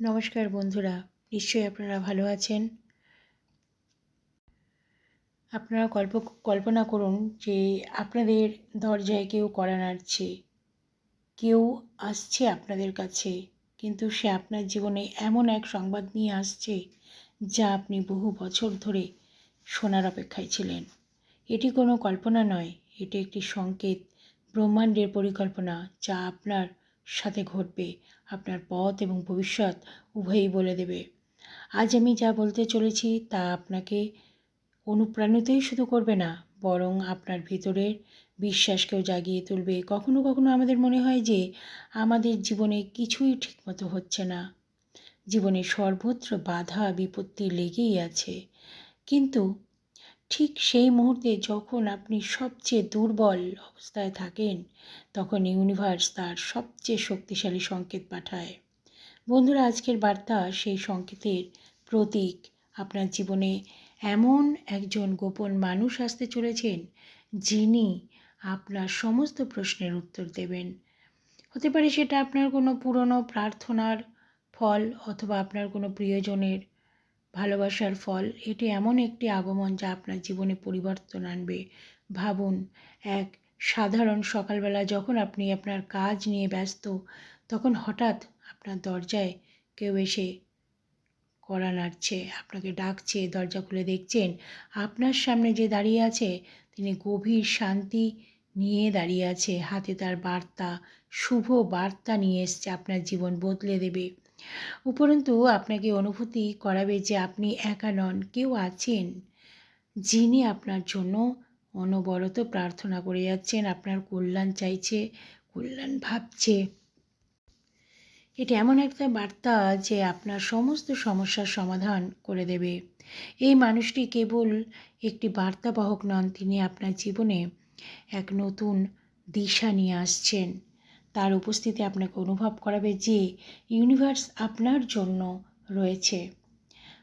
নমস্কার বন্ধুরা, নিশ্চয়ই আপনারা ভালো আছেন। আপনারা কল্প, কল্পনা করুন যে আপনাদের দরজায় কেউ কড়া নাড়ছে, কেউ আসছে আপনাদের কাছে, কিন্তু সে আপনার জীবনে এমন এক সংবাদ নিয়ে আসছে, যা আপনি বহু বছর ধরে শোনার অপেক্ষায় ছিলেন। এটি কোনো কল্পনা নয়, এটি একটি সংকেত, ব্রহ্মাণ্ডের পরিকল্পনা, যা আপনার সাথে ঘটবে। আপনার পথ এবং ভবিষ্যৎ উভয়ই বলে দেবে। আজ আমি যা বলতে চলেছি তা আপনাকে অনুপ্রাণিতই শুধু করবে না, বরং আপনার ভিতরের বিশ্বাসকেও জাগিয়ে তুলবে। কখনো কখনো আমাদের মনে হয় যে আমাদের জীবনে কিছুই ঠিকমতো হচ্ছে না। জীবনে সর্বত্র বাধা বিপত্তি লেগেই আছে। কিন্তু ঠিক সেই মুহূর্তে যখন আপনি সবচেয়ে দুর্বল অবস্থায় থাকেন, তখন ইউনিভার্স তার সবচেয়ে শক্তিশালী সংকেত পাঠায়। বন্ধুরা, আজকের বার্তা সেই সংকেতের প্রতীক। আপনার জীবনে এমন একজন গোপন মানুষ আসতে চলেছেন, যিনি আপনার সমস্ত প্রশ্নের উত্তর দেবেন। হতে পারে সেটা আপনার কোনো পুরনো প্রার্থনার ফল অথবা আপনার কোনো প্রিয়জনের ভালোবাসার ফল। এটি এমন একটি আগমন যা আপনার জীবনে পরিবর্তন আনবে। ভাবুন, এক সাধারণ সকালবেলা যখন আপনি আপনার কাজ নিয়ে ব্যস্ত, তখন হঠাৎ আপনার দরজায় কেউ এসে কড়া নাড়ছে, আপনাকে ডাকছে, দরজা খুলে দেখছেন, আপনার সামনে যে দাঁড়িয়ে আছে, তিনি গভীর শান্তি নিয়ে দাঁড়িয়ে আছে। হাতে তার বার্তা, শুভ বার্তা নিয়ে এসছে, আপনার জীবন বদলে দেবে। উপরন্তু আপনাকে অনুভূতি করাবে যে আপনি একা নন, কেউ আছেন যিনি আপনার জন্য অনবরত প্রার্থনা করে যাচ্ছেন, আপনার কল্যাণ চাইছে, কল্যাণ ভাবছে। এটি এমন একটা বার্তা যে আপনার সমস্ত সমস্যার সমাধান করে দেবে। এই মানুষটি কেবল একটি বার্তাবাহক নন, তিনি আপনার জীবনে এক নতুন দিশা নিয়ে আসছেন। তার উপস্থিতি আপনাকে অনুভব করাবে যে ইউনিভার্স আপনার জন্য রয়েছে।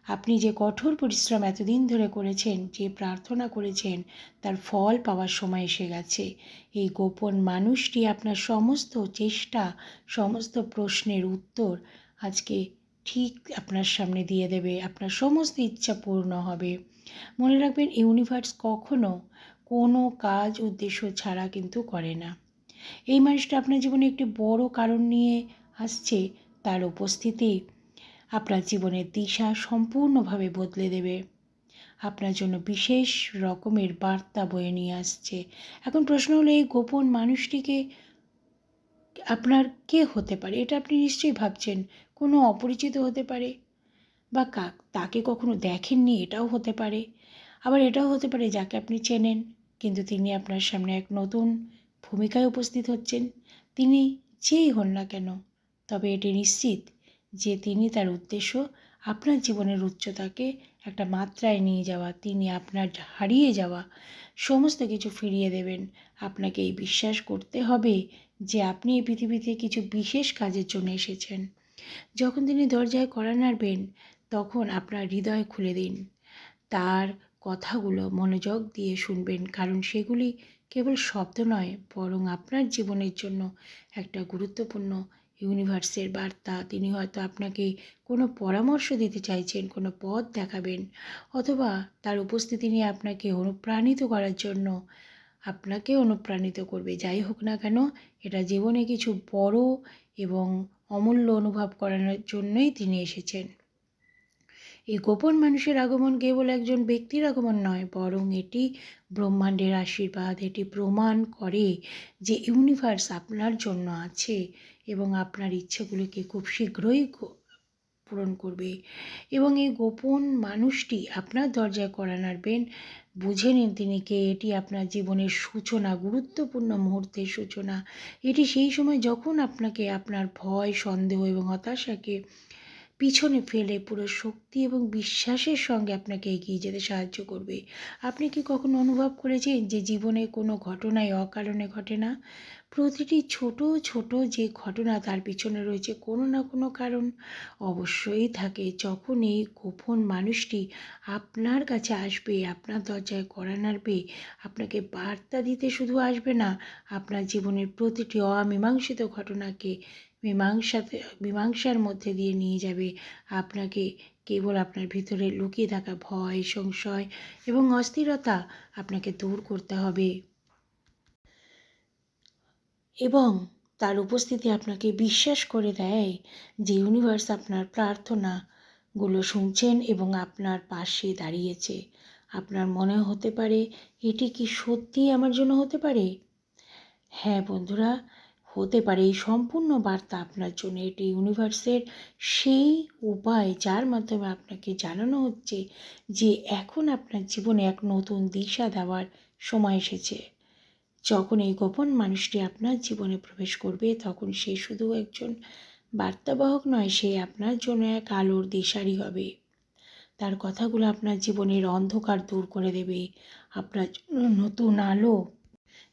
আপনি যে কঠোর পরিশ্রম এতদিন ধরে করেছেন, যে প্রার্থনা করেছেন, তার ফল পাওয়ার সময় এসে গেছে। এই গোপন মানুষটি আপনার সমস্ত চেষ্টা, সমস্ত প্রশ্নের উত্তর আজকে ঠিক আপনার সামনে দিয়ে দেবে। আপনার সমস্ত ইচ্ছা পূর্ণ হবে। মনে রাখবেন ইউনিভার্স কখনো কোনো কাজ, উদ্দেশ্য ছাড়া কিন্তু করে না। এই মানুষটা আপনার জীবনে একটি বড় কারণ নিয়ে আসছে, তার উপস্থিতি আপনার জীবনের দিশা সম্পূর্ণভাবে বদলে দেবে। আপনার জন্য বিশেষ রকমের বার্তা বয়ে নিয়ে আসছে। এখন প্রশ্ন হলো, এই গোপন মানুষটিকে আপনার কে হতে পারে? এটা আপনি নিশ্চয়ই ভাবছেন, কোনো অপরিচিত হতে পারে? বা কাক তাকে কখনো দেখেননি, এটাও হতে পারে। আবার এটাও হতে পারে যাকে আপনি চেনেন, কিন্তু তিনি আপনার সামনে এক নতুন ভূমিকায় উপস্থিত হচ্ছেন, তিনি যেই হন না কেন, তবে এটি নিশ্চিত যে তিনি তার উদ্দেশ্য আপনার জীবনের উচ্চতাকে একটা মাত্রায় নিয়ে যাওয়া, তিনি আপনার হারিয়ে যাওয়া সমস্ত কিছু ফিরিয়ে দেবেন। আপনাকে এই বিশ্বাস করতে হবে যে আপনি এই পৃথিবীতে কিছু বিশেষ কাজের জন্য এসেছেন। যখন তিনি দরজায় কড়া নাড়বেন, তখন আপনার হৃদয় খুলে দিন। তার কথাগুলো মনোযোগ দিয়ে শুনবেন। কারণ সেগুলি কেবল শব্দ নয়, বরং আপনার জীবনের জন্য একটা গুরুত্বপূর্ণ ইউনিভার্সের বার্তা। তিনি হয়তো আপনাকে কোনো পরামর্শ দিতে চাইছেন, কোনো পথ দেখাবেন, অথবা তার উপস্থিতি নিয়ে আপনাকে অনুপ্রাণিত করার জন্য আপনাকে অনুপ্রাণিত করবে। যাই হোক না কেন, এটা জীবনে কিছু বড় এবং অমূল্য অনুভব করানোর জন্যই তিনি এসেছেন। এই গোপন মানুষের আগমন কেবল একজন ব্যক্তির আগমন নয়, বরং এটি ব্রহ্মাণ্ডের আশীর্বাদ। এটি প্রমাণ করে যে ইউনিভার্স আপনার জন্য আছে এবং আপনার ইচ্ছেগুলিকে খুব শীঘ্রই পূরণ করবে। এবং এই গোপন মানুষটি আপনার দরজায় করা নাড়বেন। বুঝে নিন তিনি কে। এটি আপনার জীবনের সূচনা, গুরুত্বপূর্ণ মুহূর্তের সূচনা। এটি সেই সময় যখন আপনাকে আপনার ভয়, সন্দেহ এবং হতাশাকে পিছনে ফেলে পুরো শক্তি এবং বিশ্বাসের সঙ্গে আপনাকে এগিয়ে যেতে সাহায্য করবে। আপনি কি কখনো অনুভব করেছেন যে জীবনে কোনো ঘটনাই অকারণে ঘটে না? প্রতিটি ছোট ছোট যে ঘটনা তার পিছনে রয়েছে কোনো না কোনো কারণ অবশ্যই থাকে। যখন এই গোপন মানুষটি আপনার কাছে আসবে, আপনার দরজায় কড়া নাড়বে, আপনাকে বার্তা দিতে শুধু আসবে না, আপনার জীবনের প্রতিটি অমীমাংসিত ঘটনাকে মীমাংসাতে মীমাংসার মধ্যে দিয়ে নিয়ে যাবে আপনাকে কেবল আপনার ভিতরে লুকিয়ে থাকা ভয়, সংশয় এবং অস্থিরতা আপনাকে দূর করতে হবে। এবং তার উপস্থিতি আপনাকে বিশ্বাস করে দেয় যে ইউনিভার্স আপনার প্রার্থনাগুলো শুনছেন এবং আপনার পাশে দাঁড়িয়েছে। আপনার মনে হতে পারে, এটি কি সত্যি আমার জন্য হতে পারে? হ্যাঁ বন্ধুরা হতে পারে। এই সম্পূর্ণ বার্তা আপনার জন্য এটি ইউনিভার্সের সেই উপায় যার মাধ্যমে আপনাকে জানানো হচ্ছে যে এখন আপনার জীবনে এক নতুন দিশা দেওয়ার সময় এসেছে। যখন এই গোপন মানুষটি আপনার জীবনে প্রবেশ করবে, তখন সে শুধু একজন বার্তাবাহক নয়, সে আপনার জন্য এক আলোর দিশারি হবে। তার কথাগুলো আপনার জীবনের অন্ধকার দূর করে দেবে। আপনার জন্য নতুন আলো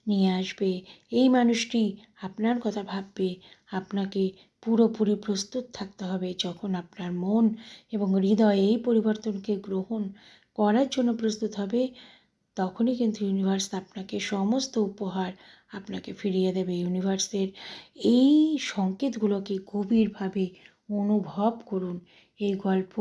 নিয়ে আসবে। এই মানুষটি আপনার কথা ভাববে। আপনাকে পুরোপুরি প্রস্তুত থাকতে হবে। যখন আপনার মন এবং হৃদয় এই পরিবর্তনকে গ্রহণ করার জন্য প্রস্তুত হবে, তখনই কিন্তু ইউনিভার্স আপনাকে সমস্ত উপহার আপনাকে ফিরিয়ে দেবে। ইউনিভার্সের এই সংকেতগুলোকে গভীরভাবে অনুভব করুন। এই গল্প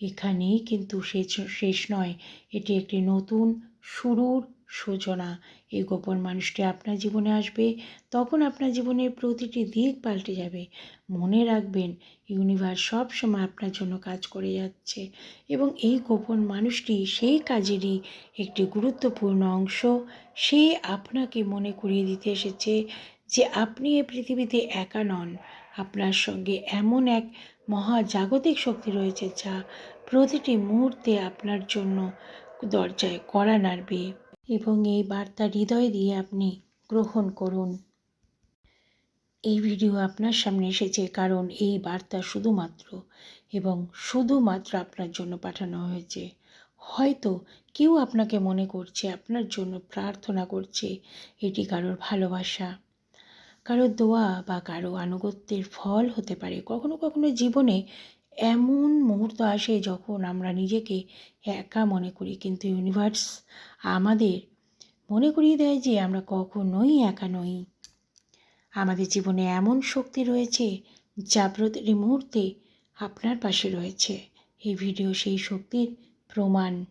এখানেই কিন্তু শেষ শেষ নয়। এটি একটি নতুন শুরুর সূচনা। এই গোপন মানুষটি আপনার জীবনে আসবে, তখন আপনার জীবনের প্রতিটি দিক পাল্টে যাবে। মনে রাখবেন ইউনিভার্স সব সময় আপনার জন্য কাজ করে যাচ্ছে এবং এই গোপন মানুষটি সেই কাজেরই একটি গুরুত্বপূর্ণ অংশ। সে আপনাকে মনে করিয়ে দিতে এসেছে যে আপনি এ পৃথিবীতে একা নন। আপনার সঙ্গে এমন এক মহাজাগতিক শক্তি রয়েছে যা প্রতিটি মুহূর্তে আপনার জন্য দরজায় কড়া নাড়বে। এবং এই বার্তা হৃদয় দিয়ে আপনি গ্রহণ করুন। এই ভিডিও আপনার সামনে এসেছে কারণ এই বার্তা শুধুমাত্র এবং শুধুমাত্র আপনার জন্য পাঠানো হয়েছে। হয়তো কেউ আপনাকে মনে করছে, আপনার জন্য প্রার্থনা করছে, এটি কারোর ভালোবাসা। কারও দোয়া বা কারও আনুগত্যের ফল হতে পারে। কখনো কখনো জীবনে এমন মুহূর্ত আসে যখন আমরা নিজেকে একা মনে করি। কিন্তু ইউনিভার্স আমাদের মনে করিয়ে দেয় যে আমরা কখনোই একা নই। আমাদের জীবনে এমন শক্তি রয়েছে যা প্রতিটি মুহূর্তে আপনার পাশে রয়েছে। এই ভিডিও সেই শক্তির প্রমাণ।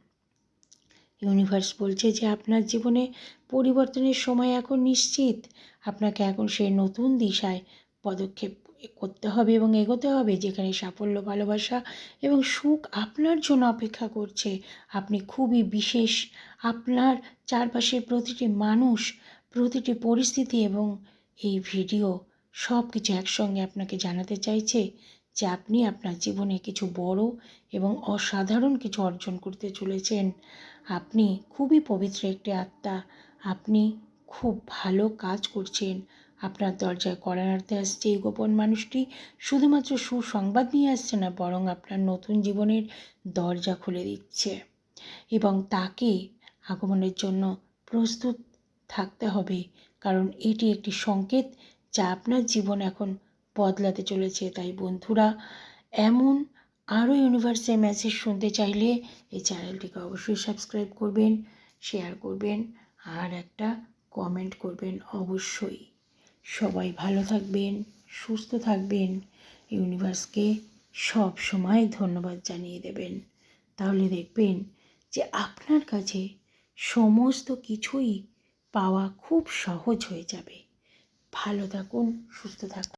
ইউনিভার্স বলছে যে আপনার জীবনে পরিবর্তনের সময় এখন নিশ্চিত। আপনাকে এখন সেই নতুন দিশায় পদক্ষেপ করতে হবে এবং এগোতে হবে, যেখানে সাফল্য, ভালোবাসা এবং সুখ আপনার জন্য অপেক্ষা করছে। আপনি খুবই বিশেষ। আপনার চারপাশের প্রতিটি মানুষ, প্রতিটি পরিস্থিতি এবং এই ভিডিও সব কিছু একসঙ্গে আপনাকে জানাতে চাইছে যে আপনি আপনার জীবনে কিছু বড় এবং অসাধারণ কিছু অর্জন করতে চলেছেন। আপনি খুবই পবিত্র একটি আত্মা। আপনি খুব ভালো কাজ করছেন। আপনার দরজায় কড়া নাড়তে আসছে এই গোপন মানুষটি। শুধুমাত্র সুসংবাদ নিয়ে আসছে না, বরং আপনার নতুন জীবনের দরজা খুলে দিচ্ছে। এবং তাকে আগমনের জন্য প্রস্তুত থাকতে হবে, কারণ এটি একটি সংকেত যা আপনার জীবন এখন বদলাতে চলেছে। তাই বন্ধুরা, এমন আরও ইউনিভার্সে মেসেজ শুনতে চাইলে এই চ্যানেলটিকে অবশ্যই সাবস্ক্রাইব করবেন শেয়ার করবেন, আর একটা কমেন্ট করবেন অবশ্যই। সবাই ভালো থাকবেন, সুস্থ থাকবেন। ইউনিভার্সকে সব সময় ধন্যবাদ জানিয়ে দেবেন। তাহলে দেখবেন যে আপনার কাছে সমস্ত কিছুই পাওয়া খুব সহজ হয়ে যাবে। ভালো থাকুন, সুস্থ থাকুন।